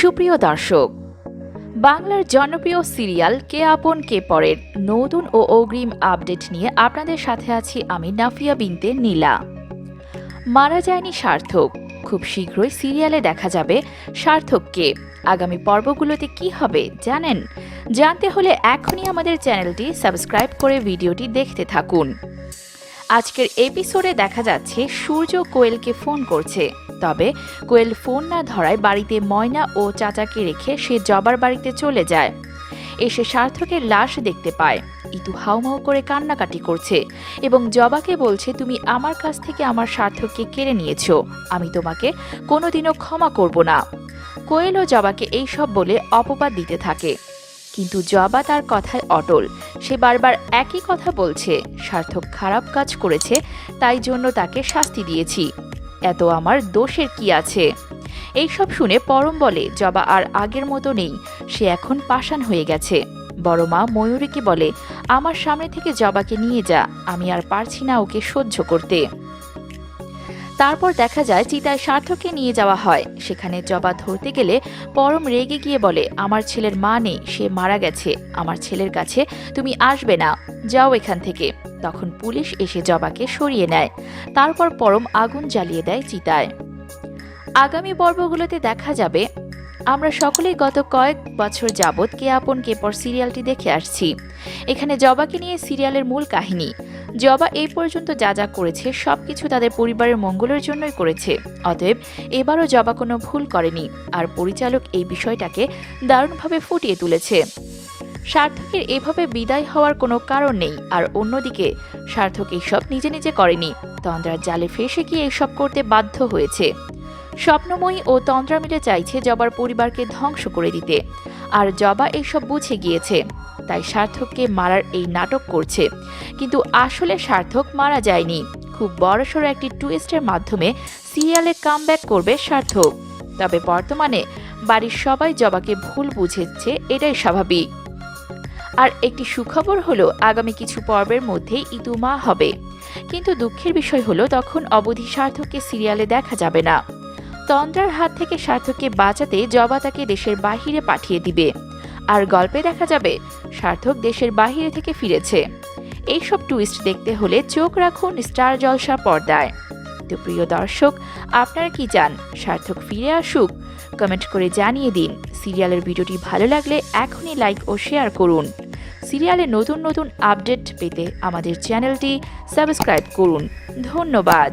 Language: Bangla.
সুপ্রিয় দর্শক, বাংলার জনপ্রিয় সিরিয়াল কে আপন কে পরের নতুন ও অগ্রিম আপডেট নিয়ে আপনাদের সাথে আছি আমি নাফিয়া বিনতে নীলা। মারা যায়নি সার্থক। খুব শীঘ্রই সিরিয়ালে দেখা যাবে সার্থককে। আগামী পর্বগুলোতে কি হবে জানেন? জানতে হলে এখনই আমাদের চ্যানেলটি সাবস্ক্রাইব করে ভিডিওটি দেখতে থাকুন। আজকের এপিসোডে দেখা যাচ্ছে সূর্য কোয়েলকে ফোন করছে। তবে কোয়েল ফোন না ধরায় বাড়িতে ময়না ও চাচাকে রেখে সে জবার বাড়িতে চলে যায়। এসে সার্থকের লাশ দেখতে পায়। ইতু হাউমাউ করে কান্নাকাটি করছে এবং জবাকে বলছে, তুমি আমার কাছ থেকে আমার সার্থককে কেড়ে নিয়েছো। আমি তোমাকে কোনোদিনও ক্ষমা করব না। কোয়েল ও জবাকে এইসব বলে অপবাদ দিতে থাকে। কিন্তু জবা তার কথায় অটল। সে বারবার একই কথা বলছে, সার্থক খারাপ কাজ করেছে, তাই জন্য তাকে শাস্তি দিয়েছি। এত আমার দোষের কি আছে? এইসব শুনে পরম বলে, জবা আর আগের মতো নেই, সে এখন পাষাণ হয়ে গেছে। বড় মা ময়ূরীকে বলে, আমার সামনে থেকে জবাকে নিয়ে যা, আমি আর পারছি না ওকে সহ্য করতে। তারপর দেখা যায় চিতায় সার্থককে নিয়ে যাওয়া হয়। সেখানে জবা ধরতে গেলে পরম রেগে গিয়ে বলে, আমার ছেলের মা নেই, সে মারা গেছে। আমার ছেলের কাছে তুমি আসবে না, যাও এখান থেকে। তখন পুলিশ এসে জবাকে সরিয়ে নেয়। তারপর পরম আগুন জ্বালিয়ে দেয় চিতায়। আগামী পর্বগুলোতে দেখা যাবে, আমরা সকলেই গত কয়েক বছর যাবৎ কে আপন কে পর সিরিয়ালটি দেখে আসছি। এখানে জবাকে নিয়ে সিরিয়ালের মূল কাহিনী। জবা এই পর্যন্ত যা যা করেছে, সবকিছু তাদের পরিবারের মঙ্গলের জন্যই করেছে। অতএব এবারও জবা কোনো ভুল করেনি, আর পরিচালক এই বিষয়টাকে দারুণভাবে ফুটিয়ে তুলেছে। সার্থকের এভাবে বিদায় হওয়ার কোনো কারণ নেই। আর অন্যদিকে, সার্থক এইসব নিজে নিজে করেনি। তন্দ্রার জালে ফেসে গিয়ে এইসব করতে বাধ্য হয়েছে। স্বপ্নময়ী ও তন্দ্রা মিলে চাইছে জবার পরিবারকে ধ্বংস করে দিতে। আর জবা এইসব বুঝে গিয়েছে। তাই সার্থককে মারার এই নাটক করছে। কিন্তু আসলে সার্থক মারা যায়নি। খুব বড়সড় একটি টুইস্টের মাধ্যমে সিরিয়ালে কামব্যাক করবে সার্থক। তবে বর্তমানে বাড়ির সবাই জবাকে ভুল বুঝেছে, এটাই স্বাভাবিক। আর একটি সুখবর হলো, আগামী কিছু পর্বের মধ্যে ইতু মা হবে। কিন্তু দুঃখের বিষয় হলো, তখন অবধি সার্থককে সিরিয়ালে দেখা যাবে না। তন্দ্রার হাত থেকে সার্থককে বাঁচাতে জবা তাকে দেশের বাহিরে পাঠিয়ে দিবে। আর গল্পে দেখা যাবে, সার্থক দেশের বাহিরে থেকে ফিরেছে। এইসব টুইস্ট দেখতে হলে চোখ রাখুন স্টার জলসা পর্দায়। তো প্রিয় দর্শক, আপনারা কি চান? সার্থক ফিরে আসুক কমেন্ট করে জানিয়ে দিন। সিরিয়ালের ভিডিওটি ভালো লাগলে এখনই লাইক ও শেয়ার করুন। সিরিয়ালে নতুন নতুন আপডেট পেতে আমাদের চ্যানেলটি সাবস্ক্রাইব করুন। ধন্যবাদ।